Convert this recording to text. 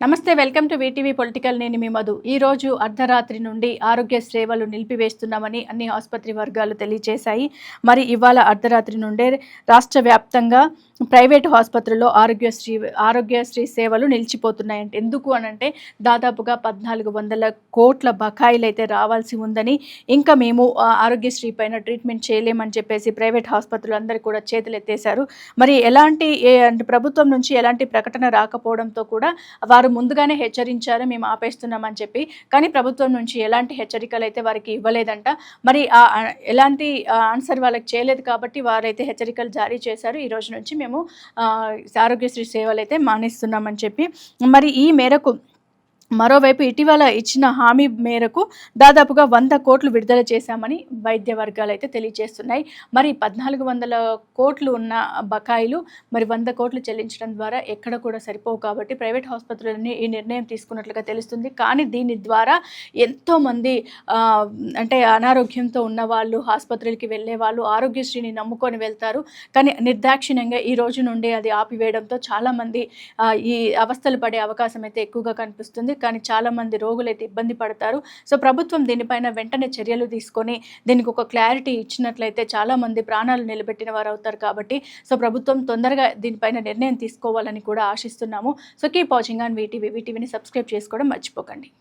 నమస్తే welcome to VTV political. నేను మీ మధు. ఈ రోజు అర్ధరాత్రి నుండి ఆరోగ్య సేవలు నిలిపివేస్తున్నామని అన్ని ఆసుపత్రి వర్గాలు తెలియజేశాయి. మరి ఇవాళ అర్ధరాత్రి నుండే రాష్ట్ర వ్యాప్తంగా ప్రైవేట్ ఆసుపత్రుల్లో ఆరోగ్యశ్రీ ఆరోగ్యశ్రీ సేవలు నిలిచిపోతున్నాయంటే. ఎందుకు అనంటే దాదాపుగా పద్నాలుగు వందల కోట్ల బకాయిలు అయితే రావాల్సి ఉందని ఇంకా మేము ఆ, ఆరోగ్యశ్రీ పైన ట్రీట్మెంట్ చేయలేమని చెప్పేసి ప్రైవేట్ ఆసుపత్రులు అందరూ కూడా చేతులు ఎత్తేశారు మరి ఎలాంటి ప్రభుత్వం నుంచి ఎలాంటి ప్రకటన రాకపోవడంతో కూడా వారు ముందుగానే హెచ్చరించారు మేము ఆపేస్తున్నామని చెప్పి. కానీ ప్రభుత్వం నుంచి ఎలాంటి హెచ్చరికలు అయితే వారికి ఇవ్వలేదంట. మరి ఆ ఎలాంటి ఆన్సర్ వాళ్ళకి చేయలేదు కాబట్టి వారైతే హెచ్చరికలు జారీ చేశారు. ఈ రోజు నుంచి మేము మేము ఆరోగ్యశ్రీ సేవలు అయితే మానేస్తున్నామని చెప్పి మరి ఈ మేరకు మరోవైపు ఇటీవల ఇచ్చిన హామీ మేరకు దాదాపుగా వంద కోట్లు విడుదల చేశామని వైద్య వర్గాలు అయితే తెలియజేస్తున్నాయి. మరి పద్నాలుగు వందల కోట్లు ఉన్న బకాయిలు మరి వంద కోట్లు చెల్లించడం ద్వారా ఎక్కడ కూడా సరిపోవు కాబట్టి ప్రైవేట్ ఆసుపత్రులన్నీ ఈ నిర్ణయం తీసుకున్నట్లుగా తెలుస్తుంది. కానీ దీని ద్వారా ఎంతోమంది అంటే అనారోగ్యంతో ఉన్న వాళ్ళు ఆసుపత్రులకి వెళ్ళే వాళ్ళు ఆరోగ్యశ్రీని నమ్ముకొని వెళ్తారు. కానీ నిర్దాక్షిణ్యంగా ఈ రోజు నుండి అది ఆపివేయడంతో చాలామంది ఈ అవస్థలు పడే అవకాశం అయితే ఎక్కువగా కనిపిస్తుంది. కానీ చాలామంది రోగులు అయితే ఇబ్బంది పడతారు. సో ప్రభుత్వం దీనిపైన వెంటనే చర్యలు తీసుకొని దీనికి ఒక క్లారిటీ ఇచ్చినట్లయితే చాలామంది ప్రాణాలు నిలబెట్టిన వారు అవుతారు కాబట్టి సో ప్రభుత్వం తొందరగా దీనిపైన నిర్ణయం తీసుకోవాలని కూడా ఆశిస్తున్నాము. So keep watching on VTV వీటీవీని subscribe చేసుకోవడం మర్చిపోకండి.